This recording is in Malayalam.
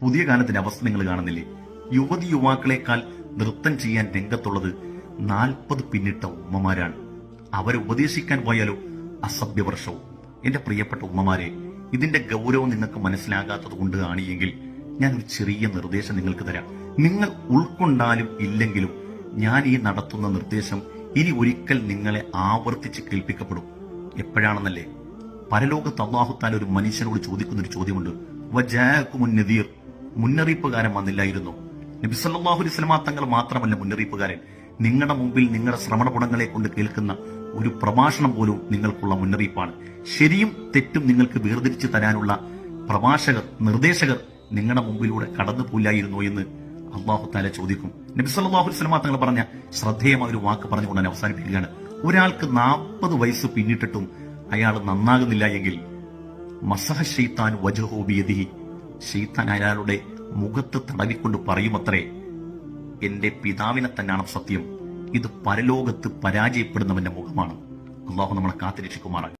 പുതിയ കാലത്തിന്റെ അവസ്ഥ നിങ്ങൾ കാണുന്നില്ലേ? യുവതി യുവാക്കളെക്കാൾ നൃത്തം ചെയ്യാൻ രംഗത്തുള്ളത് നാൽപ്പത് പിന്നിട്ട ഉമ്മമാരാണ്. അവരെ ഉപദേശിക്കാൻ പോയാലോ അസഭ്യവർഷവും എന്റെ പ്രിയപ്പെട്ട ഉമ്മമാരെ ഇതിന്റെ ഗൗരവം നിങ്ങൾക്ക് മനസ്സിലാകാത്തത് കൊണ്ട് കാണിയെങ്കിൽ ഞാൻ ഒരു ചെറിയ നിർദ്ദേശം നിങ്ങൾക്ക് തരാം. നിങ്ങൾ ഉൾക്കൊണ്ടാലും ഇല്ലെങ്കിലും ഞാൻ ഈ നടത്തുന്ന നിർദ്ദേശം ഇനി ഒരിക്കൽ നിങ്ങളെ ആവർത്തിച്ച് കേൾപ്പിക്കപ്പെടും. എപ്പോഴാണെന്നല്ലേ? പരലോകത്ത് അള്ളാഹുത്താൻ ഒരു മനുഷ്യനോട് ചോദിക്കുന്ന ഒരു ചോദ്യമുണ്ട്. വജാക്കുമുൻ നദീർ. മുന്നറിയിപ്പുകാരൻ വന്നില്ലായിരുന്നു. നബി സല്ലല്ലാഹു അലൈഹി വസല്ലമ തങ്ങൾ മാത്രമല്ല മുന്നറിയിപ്പുകാരൻ. നിങ്ങളുടെ മുമ്പിൽ നിങ്ങളുടെ ശ്രമണ ഗുണങ്ങളെ കൊണ്ട് കേൾക്കുന്ന ഒരു പ്രഭാഷണം പോലും നിങ്ങൾക്കുള്ള മുന്നറിയിപ്പാണ്. ശരിയും തെറ്റും നിങ്ങൾക്ക് വേർതിരിച്ചു തരാനുള്ള പ്രഭാഷകർ നിർദ്ദേശകർ നിങ്ങളുടെ മുമ്പിലൂടെ കടന്നു പോയില്ലായിരുന്നോ എന്ന് അള്ളാഹു താല ചോദിക്കും. നബി സല്ലല്ലാഹു അലൈഹി വസല്ലമ തങ്ങൾ പറഞ്ഞ ശ്രദ്ധേയമായ ഒരു വാക്ക് പറഞ്ഞുകൊണ്ട് തന്നെ അവസാനിപ്പിക്കുകയാണ്. ഒരാൾക്ക് നാൽപ്പത് വയസ്സ് പിന്നിട്ടിട്ടും അയാൾ നന്നാകുന്നില്ല എങ്കിൽ മസഹ ഷെയ്ത്താൻ വജഹോബിയതിഹി ഷെയ്ത്താൻ അയാളുടെ മുഖത്ത് തടവിക്കൊണ്ട് പറയുമത്രേ എന്റെ പിതാവിനെ തന്നെയാണ് സത്യം. ഇത് പരലോകത്ത് പരാജയപ്പെടുന്നവന്റെ മുഖമാണ്. അള്ളാഹു നമ്മളെ കാത്തിരക്ഷിക്കുമാറാണ്